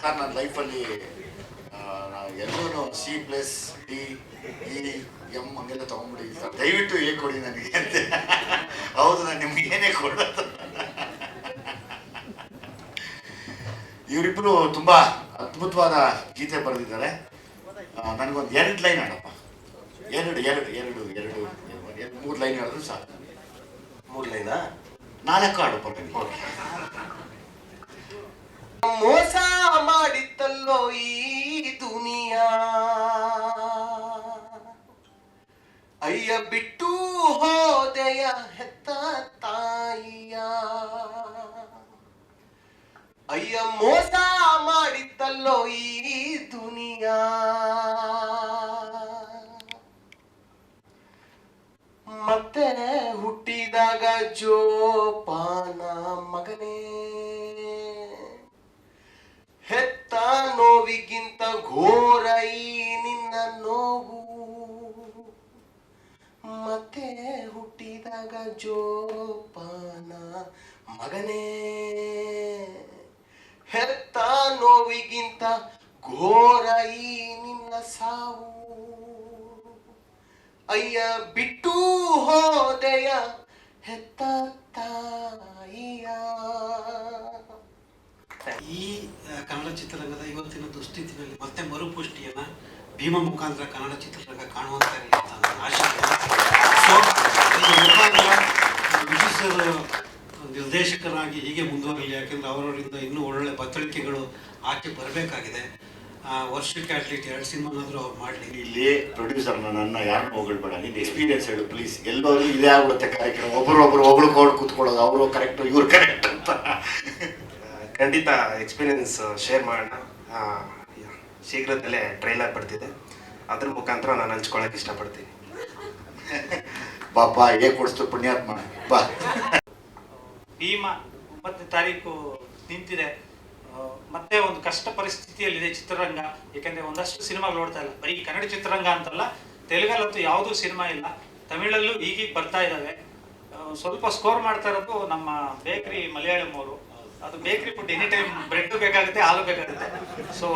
Sir ನನ್ನ ಲೈಫಲ್ಲಿ ಎಲ್ಲರೂ C plus D E M ಹಂಗೆಲ್ಲ ತೊಗೊಂಡ್ಬಿಡಿ ಸರ್. ದಯವಿಟ್ಟು ಏ ಕೊಡಿ ನನಗೆ ಅಂತ. ಹೌದು ನಾನು ನಿಮ್ಗೆ ಏನೇ ಕೊಡೋದು. ಇವರಿಬ್ಬರು ತುಂಬ ಅದ್ಭುತವಾದ ಗೀತೆ ಬರೆದಿದ್ದಾರೆ. ನನಗೊಂದು ಎರಡು ಲೈನ್ ಆಡಪ್ಪ ಎರಡು ಎರಡು ಎರಡು ಎರಡು ಎರಡು ಮೂರು ಲೈನ್ ಹೇಳಿದ್ರು ಸಾಕು. ಮೂರು ಲೈನಾ? ನಾಲ್ಕು ಆಡಪ್ಪ ಓಕೆ. ಮೋಸ ಮಾಡಿತ್ತಲ್ಲೋ ಈ ದುನಿಯಾ. ಅಯ್ಯ ಬಿಟ್ಟು ಹೋದೆಯ ಹೆತ್ತ ತಾಯಿಯ. ಅಯ್ಯ ಮೋಸ ಮಾಡಿತ್ತಲ್ಲೋ ಈ ದುನಿಯಾ. ಮತ್ತೆ ಹುಟ್ಟಿದಾಗ ಜೋಪಾನ ಜೋಪಾನ ಮಗನೇ ಹೆತ್ತ ನೋವಿಗಿಂತ ಘೋರ ಈ ನಿನ್ನ ಸಾವು. ಅಯ್ಯ, ಬಿಟ್ಟು ಹೋದೆಯ ಹೆತ್ತ ತಾಯಿಯ. ಈ ಕನ್ನಡ ಚಿತ್ರರಂಗದ ಇವತ್ತಿನ ದುಸ್ಥಿತಿನಲ್ಲಿ ಮತ್ತೆ ಮರುಪುಷ್ಟಿಯನ್ನ ಭೀಮ ಮುಖಾಂತರ ಕನ್ನಡ ಚಿತ್ರರಂಗ ಕಾಣುವಂತ ಅಂತ ನನ್ನ ಆಶೆ ಸೊ ಈ ಮುಖಾಂತರ ವಿಜಯ್ ಸರ್ ನಿರ್ದೇಶಕರಾಗಿ ಹೀಗೆ ಮುಂದುವರಲಿ ಯಾಕೆಂದ್ರೆ ಅವರವರಿಂದ ಇನ್ನೂ ಒಳ್ಳೊಳ್ಳೆ ಬತ್ತಳಿಕೆಗಳು ಆಚೆ ಬರಬೇಕಾಗಿದೆ. ವರ್ಷಕ್ಕೆ ಅಟ್ಲೀಸ್ಟ್ ಎರಡು ಸಿನಿಮಾನಾದರೂ ಅವ್ರು ಮಾಡಲಿ. ಇಲ್ಲಿ ಪ್ರೊಡ್ಯೂಸರ್ ನನ್ನ ಯಾರನ್ನ ಹೊಗಳ್ಬೇಡ ನಿನ್ನ ಎಕ್ಸ್ಪೀರಿಯನ್ಸ್ ಹೇಳು ಪ್ಲೀಸ್ ಎಲ್ಲರೂ ಇದೇ ಆಗ್ಬಿಡುತ್ತೆ ಕಾರ್ಯಕ್ರಮ. ಒಬ್ಬಳು ಕೊಬ್ರು ಕೂತ್ಕೊಳ್ಳೋದು ಅವರು ಕರೆಕ್ಟ್ ಇವ್ರು ಕರೆಕ್ಟ್ ಅಂತ. ಖಂಡಿತ ಎಕ್ಸ್ಪೀರಿಯನ್ಸ್ ಶೇರ್ ಮಾಡೋಣ. ಶೀಘ್ರದಲ್ಲೇ ಟ್ರೈಲರ್ ಬರ್ತಿದೆ. ಅದ್ರ ಮುಖಾಂತರ ನಾನು ಹಂಚ್ಕೊಳಕ್ಕೆ ಇಷ್ಟಪಡ್ತೀನಿ. ಬಾಪ ಏ ಕೊಡಿಸ್ತು ಪುಣ್ಯಾತ್ಮ. ಬಾ. ಭೀಮ ಒಂಬತ್ತನೇ ತಾರೀಕು ನಿಂತಿದೆ. ಮತ್ತೆ ಒಂದು ಕಷ್ಟ ಪರಿಸ್ಥಿತಿಯಲ್ಲಿದೆ ಚಿತ್ರರಂಗ. ಯಾಕಂದ್ರೆ ಒಂದಷ್ಟು ಸಿನಿಮಾಗಳು ನೋಡ್ತಾ ಇಲ್ಲ. ಬರೀ ಕನ್ನಡ ಚಿತ್ರರಂಗ ಅಂತಲ್ಲ, ತೆಲುಗಲ್ಲಂತೂ ಯಾವುದೂ ಸಿನಿಮಾ ಇಲ್ಲ. ತಮಿಳಲ್ಲೂ ಈಗೀಗ ಬರ್ತಾ ಇದ್ದಾವೆ ಸ್ವಲ್ಪ ಸ್ಕೋರ್ ಮಾಡ್ತಾ ಇರೋದು ನಮ್ಮ ಬೇಕ್ರಿ ಮಲಯಾಳಂ ಅವರು. ಅದು ಬೇಕ್ರಿ ಫುಡ್ ಎನಿ ಟೈಮ್ ಬ್ರೆಡ್ ಬೇಕಾಗುತ್ತೆ, ಹಾಲು ಬೇಕಾಗುತ್ತೆ. ಸೊ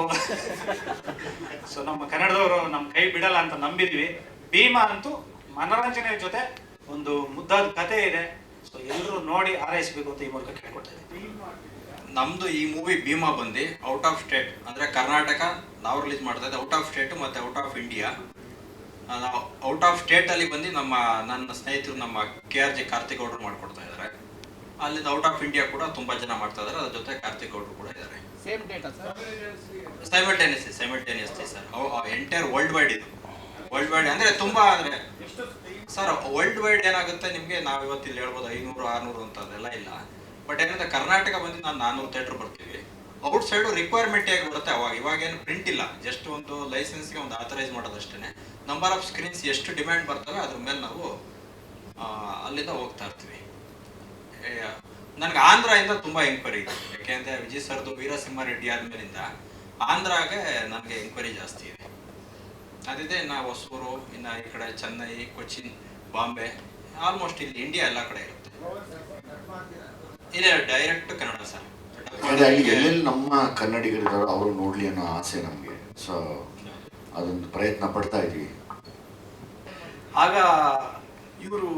ಸೊ ನಮ್ಮ ಕನ್ನಡದವರು ನಮ್ಮ ಕೈ ಬಿಡಲ್ಲ ಅಂತ ನಂಬಿದ್ವಿ. ಭೀಮ ಅಂತೂ ಮನೋರಂಜನೆ ಜೊತೆ ಒಂದು ಮುದ್ದಾದ ಕತೆ ಇದೆ. ಸೊ ಎಲ್ಲರೂ ನೋಡಿ ಆರೈಸಬೇಕು ಅಂತ ಈ ಮೂಲಕ ಕೇಳ್ಕೊಳ್ತಾ ಇದ್ದೀನಿ. ನಮ್ದು ಈ ಮೂವಿ ಭೀಮಾ ಬಂದು ಔಟ್ ಆಫ್ ಸ್ಟೇಟ್ ಅಂದ್ರೆ ಕರ್ನಾಟಕ ನಾವು ರಿಲೀಸ್ ಮಾಡ್ತಾ ಇದ್ದೆ ಔಟ್ ಆಫ್ ಸ್ಟೇಟ್ ಮತ್ತೆ ಔಟ್ ಆಫ್ ಇಂಡಿಯಾ ನಾವು ಔಟ್ ಆಫ್ ಸ್ಟೇಟ್ ಅಲ್ಲಿ ಬಂದು ನಮ್ಮ ನನ್ನ ಸ್ನೇಹಿತರು ನಮ್ಮ ಕೆ ಆರ್ ಜಿ ಕಾರ್ತಿಕ್ ಗೌಡರು ಮಾಡ್ಕೊಡ್ತಾ ಇದ್ದಾರೆ ಅಲ್ಲಿಂದ ಔಟ್ ಆಫ್ ಇಂಡಿಯಾ ಕೂಡ ತುಂಬಾ ಜನ ಮಾಡ್ತಾ ಇದ್ದಾರೆ ಅದ್ರ ಜೊತೆ ಕಾರ್ತಿಕ್ ಗೌಡರು ಕೂಡ ಇದ್ದಾರೆ simultaneous simultaneous sir entire world wide ಇದು. ವರ್ಲ್ಡ್ ವೈಡ್ ಅಂದ್ರೆ ತುಂಬಾ ಅಂದ್ರೆ ಸರ್ ವರ್ಲ್ಡ್ ವೈಡ್ ಏನಾಗುತ್ತೆ? ನಿಮಗೆ ನಾವು ಇವತ್ತು ಇಲ್ಲಿ ಹೇಳ್ಬೋದು ಐನೂರು, ಆರ್ನೂರು ಅಂತ ಅದೆಲ್ಲ ಇಲ್ಲ. ಬಟ್ ಏನಂದ್ರೆ ಕರ್ನಾಟಕ ಬಂದು ನಾನು ನಾನ್ನೂರು ಥಿಯೇಟರ್ ಬರ್ತೀವಿ. ಔಟ್ ಸೈಡ್ ರಿಕ್ವೈರ್ಮೆಂಟ್ ಹೇಗೆ ಬರುತ್ತೆ? ಅವಾಗ ಇವಾಗ ಏನು ಪ್ರಿಂಟ್ ಇಲ್ಲ. ಜಸ್ಟ್ ಒಂದು ಲೈಸೆನ್ಸ್ಗೆ ಒಂದು ಆಥರೈಸ್ ಮಾಡೋದಷ್ಟೇ ನಂಬರ್ ಆಫ್ ಸ್ಕ್ರೀನ್ಸ್ ಎಷ್ಟು ಡಿಮ್ಯಾಂಡ್ ಬರ್ತವೆ, ಅದ್ರ ಮೇಲೆ ನಾವು ಅಲ್ಲಿಂದ ಹೋಗ್ತಾ ಇರ್ತೀವಿ. ನನಗೆ ಆಂಧ್ರದಿಂದ ತುಂಬಾ ಎಂಕ್ವೈರಿ ಇದೆ. ಯಾಕೆಂದ್ರೆ ವಿಜಯ್ ಸರ್ದು ವೀರಸಿಂಹ ರೆಡ್ಡಿ ಆದ್ಮೇಲಿಂದ ಆಂಧ್ರಾಗೆ ನನಗೆ ಎಂಕ್ವೈರಿ ಜಾಸ್ತಿ ಇದೆ. ಅದಿದೆ ಇನ್ನು ಹೊಸೂರು ಇನ್ನು ಈ ಕಡೆ ಚೆನ್ನೈ ಕೊಚ್ಚಿನ್ ಬಾಂಬೆ ಆಲ್ಮೋಸ್ಟ್ ಇಲ್ಲಿ ಇಂಡಿಯಾ ಎಲ್ಲ ಕಡೆ ಇರುತ್ತೆ. ಇಲ್ಲ ಡೈರೆಕ್ಟ್ ಕನ್ನಡ ಸರ್ ಎಲ್ಲೆಲ್ಲಿ ನಮ್ಮ ಕನ್ನಡಿಗರಿದ್ದಾರೋ ಅವರು ನೋಡ್ಲಿ ಅನ್ನೋ ಆಸೆ ನಮಗೆ. ಸೊ ಅದೊಂದು ಪ್ರಯತ್ನ ಪಡ್ತಾ ಇದೀವಿ. ಆಗ ಇವರು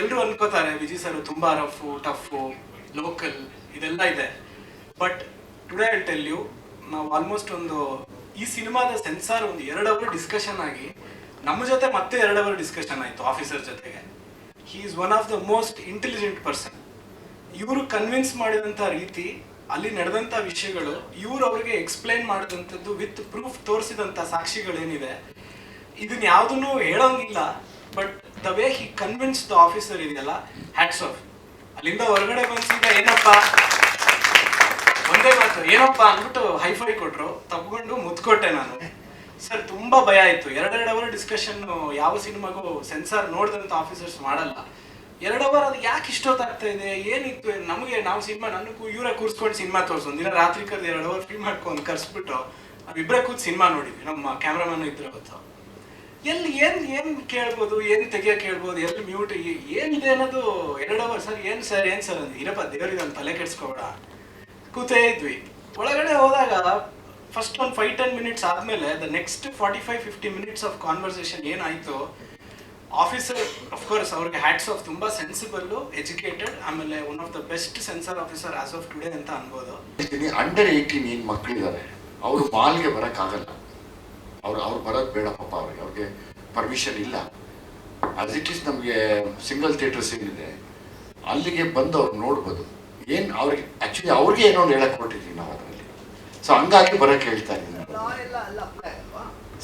ಎಲ್ಲರೂ ಅನ್ಕೋತಾರೆ ವಿಜಿ ಸರ್ ತುಂಬಾ ರಫು ಟಫು ಲೋಕಲ್ ಇದೆಲ್ಲ ಇದೆ. But today I tell you ನಾವು ಆಲ್ಮೋಸ್ಟ್ ಒಂದು ಈ ಸಿನಿಮಾದ ಸೆನ್ಸಾರ್ ಒಂದು ಎರಡು ಅವರ್ ಡಿಸ್ಕಷನ್ ಆಗಿ, ನಮ್ಮ ಜೊತೆ ಮತ್ತೆ ಎರಡು ಅವರ್ ಡಿಸ್ಕಷನ್ ಆಯಿತು ಆಫೀಸರ್ ಜೊತೆಗೆ. He is one of the most intelligent person ಇವರು ಕನ್ವಿನ್ಸ್ ಮಾಡಿದಂಥ ರೀತಿ, ಅಲ್ಲಿ ನಡೆದಂಥ ವಿಷಯಗಳು, ಇವರು ಅವರಿಗೆ ಎಕ್ಸ್ಪ್ಲೈನ್ ಮಾಡಿದಂಥದ್ದು ವಿತ್ ಪ್ರೂಫ್ ತೋರಿಸಿದಂಥ ಸಾಕ್ಷಿಗಳೇನಿದೆ ಇದನ್ನ ಯಾವುದನ್ನು ಹೇಳೋಂಗಿಲ್ಲ but the way he convince the officer ಇದೆಯಲ್ಲ ಹ್ಯಾಟ್ಸ್ ಆಫ್ ಅಲ್ಲಿಂದ ಹೊರಗಡೆ ಬಂದ ಏನಪ್ಪ? ಒಂದೇ ಮಾತು. ಏನಪ್ಪ ಅಂದ್ಬಿಟ್ಟು ಹೈಫೈ ಕೊಟ್ರು. ತಗೊಂಡು ಮುತ್ಕೊಟ್ಟೆ ನಾನು. ಸರ್, ತುಂಬಾ ಭಯ ಆಯ್ತು. ಎರಡೆರಡು ಅವರ್ ಡಿಸ್ಕಷನ್ ಯಾವ ಸಿನಿಮಾಗೂ ಸೆನ್ಸಾರ್ ನೋಡಿದಂತ ಆಫೀಸರ್ಸ್ ಮಾಡಲ್ಲ. ಎರಡು ಅವರ್ ಅದು ಯಾಕೆ ಇಷ್ಟೊತ್ತಾಗ್ತಾ ಇದೆ? ಏನಿತ್ತು? ನಮಗೆ ನಾವು ಸಿನಿಮಾ ನನಗೂ ಇವರೇ ಕೂರ್ಸ್ಕೊಂಡು ಸಿನಿಮಾ ತೋರ್ಸೋ ಒಂದಿನ ರಾತ್ರಿ ಕರೆದು ಎರಡು ಅವರ್ ಫಿಲ್ಮ್ ಮಾಡ್ಕೊಂಡು ಕರ್ಸ್ಬಿಟ್ಟು ನಾವಿಬ್ಬರೇ ಕೂತ್ ಸಿನಿಮಾ ನೋಡಿದ್ವಿ. ನಮ್ಮ ಕ್ಯಾಮ್ರಾಮನ್ ಇದ್ರೆ ಅವತ್ತು. ಎಲ್ಲಿ ಏನ್ ಏನ್ ಕೇಳ್ಬೋದು? ಏನ್ ತೆಗಿಯಕ್ ಕೇಳ್ಬೋದು? ಎಲ್ಲಿ ಮ್ಯೂಟ್ ಏನಿದೆ ಅನ್ನೋದು ಎರಡು ಅವರ್ ಸರ್, ಏನ್ ಸರ್ ಏನ್ ಸರ್ ಅಂದ್ರೆ ಇರಪ್ಪ, ದೇವರಿಗೆ ಒಂದು ತಲೆ ಕೆಡ್ಸ್ಕೊಬೇಡ. ಕೂತೇ ಇದ್ವಿ. ಒಳಗಡೆ ಹೋದಾಗ ಫಸ್ಟ್ ಒಂದು ಫೈವ್ ಟೆನ್ ಮಿನಿಟ್ಸ್ ಆದಮೇಲೆ the next forty five fifty minutes of conversation ಏನಾಯಿತು ಆಫೀಸರ್ ಅಫ್ಕೋರ್ಸ್ ಅವ್ರಿಗೆ ಹ್ಯಾಟ್ಸ್ ಆಫ್ ತುಂಬ ಸೆನ್ಸಿಬಲ್ಲು ಎಜುಕೇಟೆಡ್ ಆಮೇಲೆ one of the best censor officer as of today ಅಂತ ಅನ್ಬೋದು. ಅಂಡರ್ ಏಯ್ಟೀನ್ ಏನು ಮಕ್ಕಳಿದ್ದಾರೆ ಅವರು ಮಾಲ್ಗೆ ಬರೋಕ್ಕಾಗಲ್ಲ ಅವ್ರು ಅವ್ರು ಬರೋದು ಬೇಡ ಪಾಪ ಅವ್ರಿಗೆ ಅವ್ರಿಗೆ ಪರ್ಮಿಷನ್ ಇಲ್ಲ. ಆಸ್ ಇಟ್ ಈಸ್ ನಮಗೆ ಸಿಂಗಲ್ ಥಿಯೇಟರ್ಸ್ ಏನಿದೆ ಅಲ್ಲಿಗೆ ಬಂದು ಅವ್ರು ನೋಡ್ಬೋದು. ಏನು ಅವ್ರಿಗೆ ಆ್ಯಕ್ಚುಲಿ ಅವ್ರಿಗೆ ಏನೋ ಒಂದು ಹೇಳಕ್ಕೆ ಕೊಟ್ಟಿದ್ದೀವಿ ನಾವು ಅದರಲ್ಲಿ. ಸೊ ಹಂಗಾಗಿ ಬರೋಕ್ಕೆ ಹೇಳ್ತಾ ಇದ್ದೀನಿ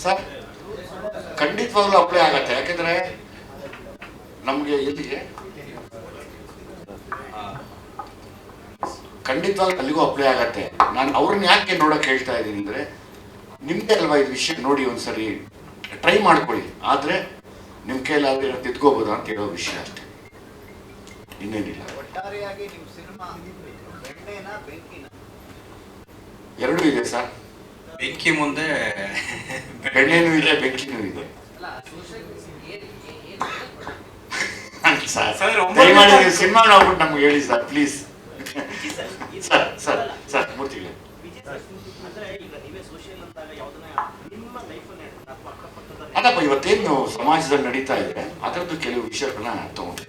ಸರ್ ಖಂಡಿತವಾಗ್ಲೂ ಅಪ್ಲೈ ಆಗತ್ತೆ. ಯಾಕಂದ್ರೆ ನಮಗೆ ಎಲ್ಲಿಗೆ? ಖಂಡಿತವಾಗ್ಲೂ ಅಲ್ಲಿಗೂ ಅಪ್ಲೈ ಆಗತ್ತೆ. ನಾನು ಅವ್ರನ್ನ ಯಾಕೆ ನೋಡಕ್ ಹೇಳ್ತಾ ಇದ್ದೀನಿ ಅಂದ್ರೆ, ನಿಮ್ಗೆ ಅಲ್ವಾ ಇದು ವಿಷಯ ನೋಡಿ ಒಂದ್ಸರಿ ಟ್ರೈ ಮಾಡ್ಕೊಳ್ಳಿ. ಆದ್ರೆ ನಿಮ್ ಕೈಲಾದ್ರೆ ತಿದ್ಕೋಬೋದಾ ಅಂತ ಹೇಳೋ ವಿಷಯ ಅಷ್ಟೇ. ಇನ್ನೇನಿಲ್ಲ. ಒಟ್ಟಾರೆಯಾಗಿ ನಿಮ್ಮ ಸಿನಿಮಾ ಬೆಣ್ಣೆನಾ ಬೆಂಕಿನ? ಎರಡೂ ಇದೆ ಸರ್. ಬೆಂಕಿ ಮುಂದೆ ಬೆಣ್ಣೆನೂ ಇದೆ ಬೆಂಕಿನೂ ಇದೆ. ದಯಮಾಡಿ ಸಿನಿಮಾ ನೋಡ್ಬಿಟ್ಟು ನಮ್ಗೆ ಹೇಳಿ sir please sir sir sir ಅಕ್ಕಪಕ್ಕದ ಅದಪ್ಪ ಇವತ್ತೇನು ಸಮಾಜದಲ್ಲಿ ನಡೀತಾ ಇದೆ ಅದರದ್ದು ಕೆಲವು ವಿಷಯಗಳನ್ನ ತಗೊಂಡು